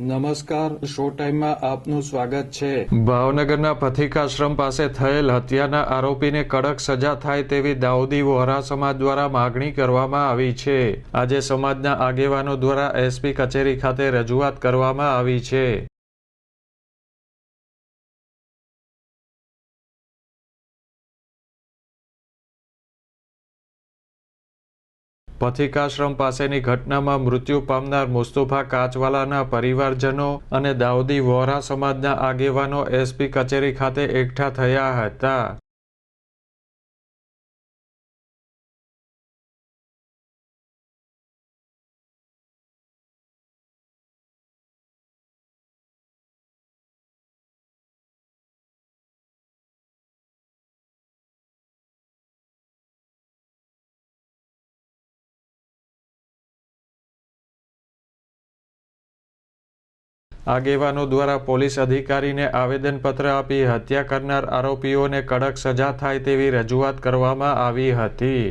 નમસ્કાર શો ટાઈમમાં આપનું સ્વાગત છે. ભાવનગરના પથિકાશ્રમ પાસે થયેલ હત્યાના આરોપીને કડક સજા થાય તેવી દાઉદી વોહરા સમાજ દ્વારા માગણી કરવામાં આવી છે. આજે સમાજના આગેવાનો દ્વારા એસપી કચેરી ખાતે રજૂઆત કરવામાં આવી છે. પથિકાશ્રમ પાસેની ઘટનામાં મૃત્યુ પામનાર મુસ્તુફા કાચવાલાના પરિવારજનો અને દાઉદી વોરા સમાજના આગેવાનો એસપી કચેરી ખાતે એકઠા થયા હતા. આગેવાનો દ્વારા પોલીસ અધિકારીને આવેદનપત્ર આપી હત્યા કરનાર આરોપીઓને કડક સજા થાય તેવી રજૂઆત કરવામાં આવી હતી.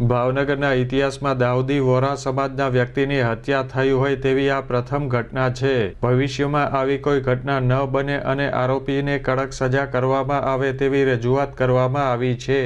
ભાવનગરના ઇતિહાસમાં દાઉદી વોરા સમાજના વ્યક્તિની હત્યા થઈ હોય તેવી આ પ્રથમ ઘટના છે. ભવિષ્યમાં આવી કોઈ ઘટના ન બને અને આરોપીને કડક સજા કરવામાં આવે તેવી રજૂઆત કરવામાં આવી છે.